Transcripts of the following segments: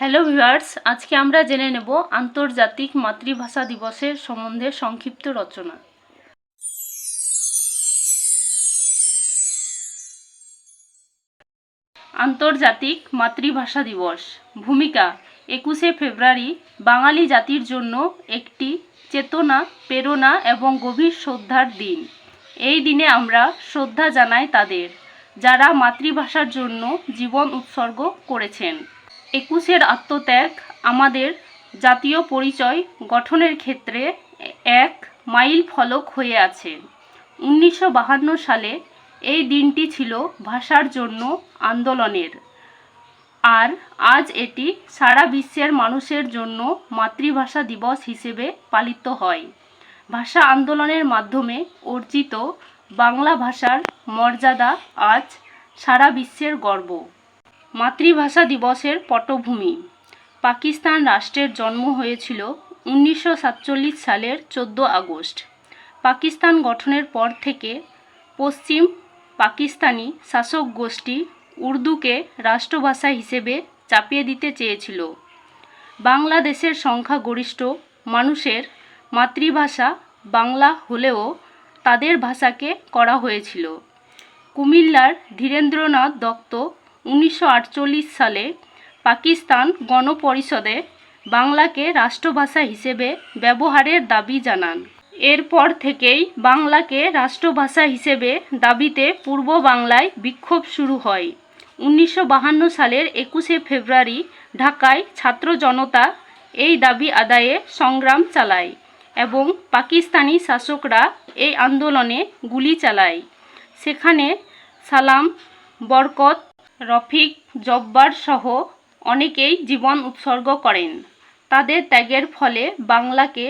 Hello viewers আজকে আমরা জেনে নেব আন্তর্জাতিক মাতৃভাষা দিবসের সম্বন্ধে সংক্ষিপ্ত রচনা। আন্তর্জাতিক মাতৃভাষা দিবস। ভূমিকা, একুশে ফেব্রুয়ারি বাঙালি জাতির জন্য একটি চেতনা, প্রেরণা এবং গভীর শ্রদ্ধার দিন। এই দিনে আমরা শ্রদ্ধা জানাই তাদের, যারা মাতৃভাষার জন্য জীবন উৎসর্গ করেছেন। একুশের আত্মত্যাগ আমাদের জাতীয় পরিচয় গঠনের ক্ষেত্রে এক মাইল ফলক হয়ে আছে। উনিশশো বাহান্ন সালে এই দিনটি ছিল ভাষার জন্য আন্দোলনের। আর আজ এটি সারা বিশ্বের মানুষের জন্য মাতৃভাষা দিবস হিসেবে পালিত হয়। ভাষা আন্দোলনের মাধ্যমে অর্জিত বাংলা ভাষার মর্যাদা আজ সারা বিশ্বের গর্ব। মাতৃভাষা দিবসের পটভূমি। পাকিস্তান রাষ্ট্রের জন্ম হয়েছিল উনিশশো সাতচল্লিশ সালের চোদ্দ আগস্ট। পাকিস্তান গঠনের পর থেকে পশ্চিম পাকিস্তানি শাসক গোষ্ঠী উর্দুকে রাষ্ট্রভাষা হিসেবে চাপিয়ে দিতে চেয়েছিল। বাংলাদেশের সংখ্যাগরিষ্ঠ মানুষের মাতৃভাষা বাংলা হলেও তাদের ভাষাকে করা হয়েছিল। কুমিল্লার ধীরেন্দ্রনাথ দত্ত উনিশশো আটচল্লিশ সালে পাকিস্তান গণপরিষদে বাংলাকে রাষ্ট্রভাষা হিসেবে ব্যবহারের দাবি জানান। এরপর থেকেই বাংলাকে রাষ্ট্রভাষা হিসেবে দাবিতে পূর্ব বাংলায় বিক্ষোভ শুরু হয়। উনিশশো সালের একুশে ফেব্রুয়ারি ঢাকায় ছাত্র জনতা এই দাবি আদায়ে সংগ্রাম চালায় এবং পাকিস্তানি শাসকরা এই আন্দোলনে গুলি চালায়। সেখানে সালাম, বরকত রফিক, জব্বার সহ অনেকেই জীবন উৎসর্গ করেন। তাদের ত্যাগের ফলে বাংলাকে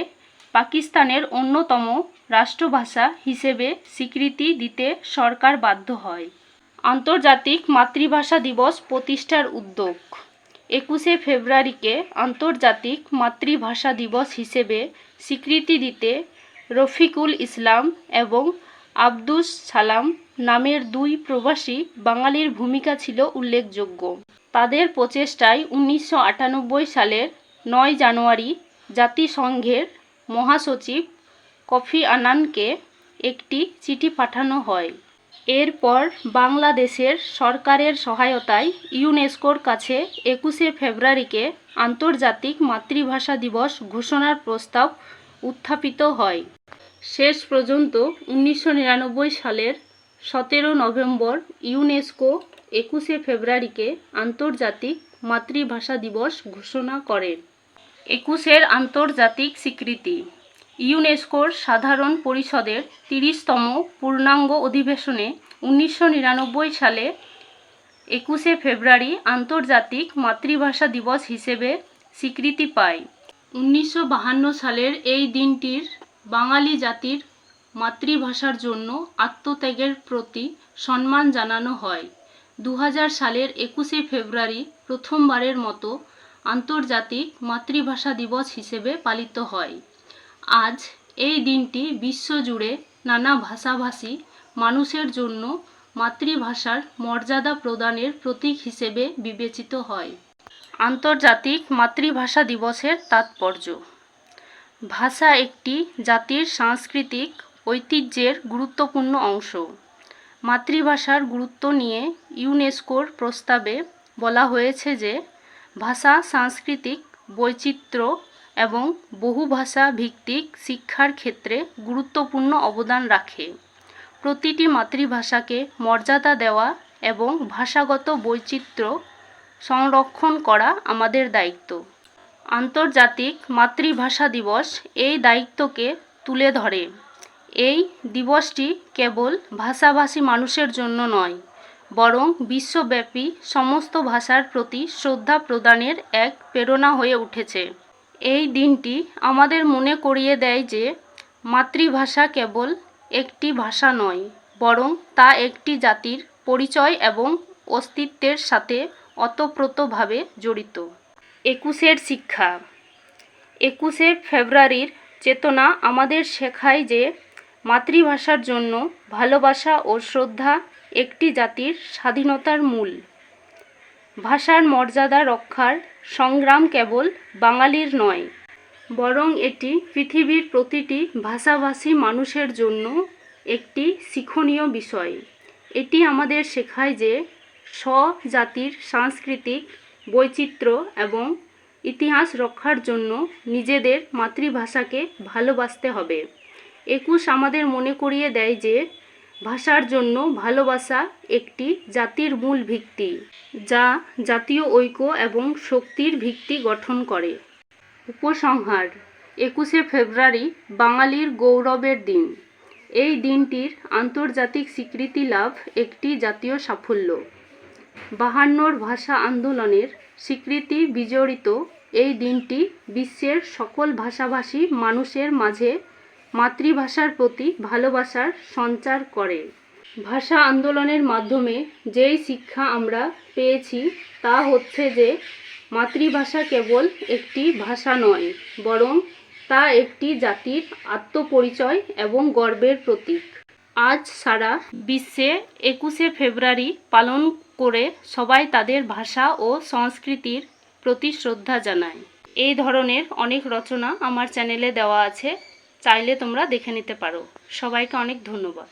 পাকিস্তানের অন্যতম রাষ্ট্রভাষা হিসেবে স্বীকৃতি দিতে সরকার বাধ্য হয়। আন্তর্জাতিক মাতৃভাষা দিবস প্রতিষ্ঠার উদ্যোগ। একুশে ফেব্রুয়ারিকে আন্তর্জাতিক মাতৃভাষা দিবস হিসেবে স্বীকৃতি দিতে রফিকুল ইসলাম এবং আব্দুস সালাম নামের দুই প্রবাসী বাঙালির ভূমিকা ছিল উল্লেখযোগ্য। তাদের প্রচেষ্টায় উনিশশো আটানব্বই সালের নয় জানুয়ারি জাতিসংঘের মহাসচিব কফি আনানকে একটি চিঠি পাঠানো হয়। এরপর বাংলাদেশের সরকারের সহায়তায় ইউনেস্কোর কাছে একুশে ফেব্রুয়ারিকে আন্তর্জাতিক মাতৃভাষা দিবস ঘোষণার প্রস্তাব উত্থাপিত হয়। শেষ পর্যন্ত উনিশশো নিরানব্বই সালের সতেরো নভেম্বর ইউনেস্কো একুশে ফেব্রুয়ারিকে আন্তর্জাতিক মাতৃভাষা দিবস ঘোষণা করে। একুশের আন্তর্জাতিক স্বীকৃতি। ইউনেস্কোর সাধারণ পরিষদের তিরিশতম পূর্ণাঙ্গ অধিবেশনে উনিশশো নিরানব্বই সালে একুশে ফেব্রুয়ারি আন্তর্জাতিক মাতৃভাষা দিবস হিসেবে স্বীকৃতি পায়। উনিশশো বাহান্ন সালের এই দিনটির বাঙালি জাতির মাতৃভাষার জন্য আত্মত্যাগের প্রতি সম্মান জানানো হয়। দু হাজার সালের একুশে ফেব্রুয়ারি প্রথমবারের মতো আন্তর্জাতিক মাতৃভাষা দিবস হিসেবে পালিত হয়। আজ এই দিনটি বিশ্বজুড়ে নানা ভাষাভাষী মানুষের জন্য মাতৃভাষার মর্যাদা প্রদানের প্রতীক হিসেবে বিবেচিত হয়। আন্তর্জাতিক মাতৃভাষা দিবসের তাৎপর্য ভাষা একটি জাতির সাংস্কৃতিক ঐতিহ্যের গুরুত্বপূর্ণ অংশ। মাতৃভাষার গুরুত্ব নিয়ে ইউনেস্কোর প্রস্তাবে বলা হয়েছে যে, ভাষা সাংস্কৃতিক বৈচিত্র্য এবং বহুভাষা ভিত্তিক শিক্ষার ক্ষেত্রে গুরুত্বপূর্ণ অবদান রাখে। প্রতিটি মাতৃভাষাকে মর্যাদা দেওয়া এবং ভাষাগত বৈচিত্র্য সংরক্ষণ করা আমাদের দায়িত্ব। আন্তর্জাতিক মাতৃভাষা দিবস এই দায়িত্বকে তুলে ধরে। এই দিবসটি কেবল ভাষাভাষী মানুষের জন্য নয়, বরং বিশ্বব্যাপী সমস্ত ভাষার প্রতি শ্রদ্ধা প্রদানের এক প্রেরণা হয়ে উঠেছে। এই দিনটি আমাদের মনে করিয়ে দেয় যে মাতৃভাষা কেবল একটি ভাষা নয়, বরং তা একটি জাতির পরিচয় এবং অস্তিত্বের সাথে ওতপ্রোতভাবে জড়িত। একুশের শিক্ষা। একুশে ফেব্রুয়ারির চেতনা আমাদের শেখায় যে মাতৃভাষার জন্য ভালোবাসা ও শ্রদ্ধা একটি জাতির স্বাধীনতার মূল। ভাষার মর্যাদা রক্ষার সংগ্রাম কেবল বাঙালির নয়, বরং এটি পৃথিবীর প্রতিটি ভাষাভাষী মানুষের জন্য একটি শিক্ষণীয় বিষয়। এটি আমাদের শেখায় যে স্বজাতির সাংস্কৃতিক বৈচিত্র্য এবং ইতিহাস রক্ষার জন্য নিজেদের মাতৃভাষাকে ভালোবাসতে হবে। একুশ আমাদের মনে করিয়ে দেয় যে, ভাষার জন্য ভালোবাসা একটি জাতির মূল ভিত্তি, যা জাতীয় ঐক্য এবং শক্তির ভিত্তি গঠন করে। উপসংহার, একুশে ফেব্রুয়ারি, বাঙালির গৌরবের দিন। এই দিনটির আন্তর্জাতিক স্বীকৃতি লাভ একটি জাতীয় সাফল্য। বাহান্নর ভাষা আন্দোলনের স্বীকৃতি বিজড়িত এই দিনটি বিশ্বের সকল ভাষাভাষী মানুষের মাঝে মাতৃভাষার প্রতি ভালোবাসার সঞ্চার করে। ভাষা আন্দোলনের মাধ্যমে যেই শিক্ষা আমরা পেয়েছি, তা হচ্ছে যে মাতৃভাষা কেবল একটি ভাষা নয়, বরং তা একটি জাতির আত্মপরিচয় এবং গর্বের প্রতীক। আজ সারা বিশ্বে একুশে ফেব্রুয়ারি পালন করে সবাই তাদের ভাষা ও সংস্কৃতির প্রতি শ্রদ্ধা জানায়। এই ধরনের অনেক রচনা আমার চ্যানেলে দেওয়া আছে, চাইলে তোমরা দেখে নিতে পারো। সবাইকে অনেক ধন্যবাদ।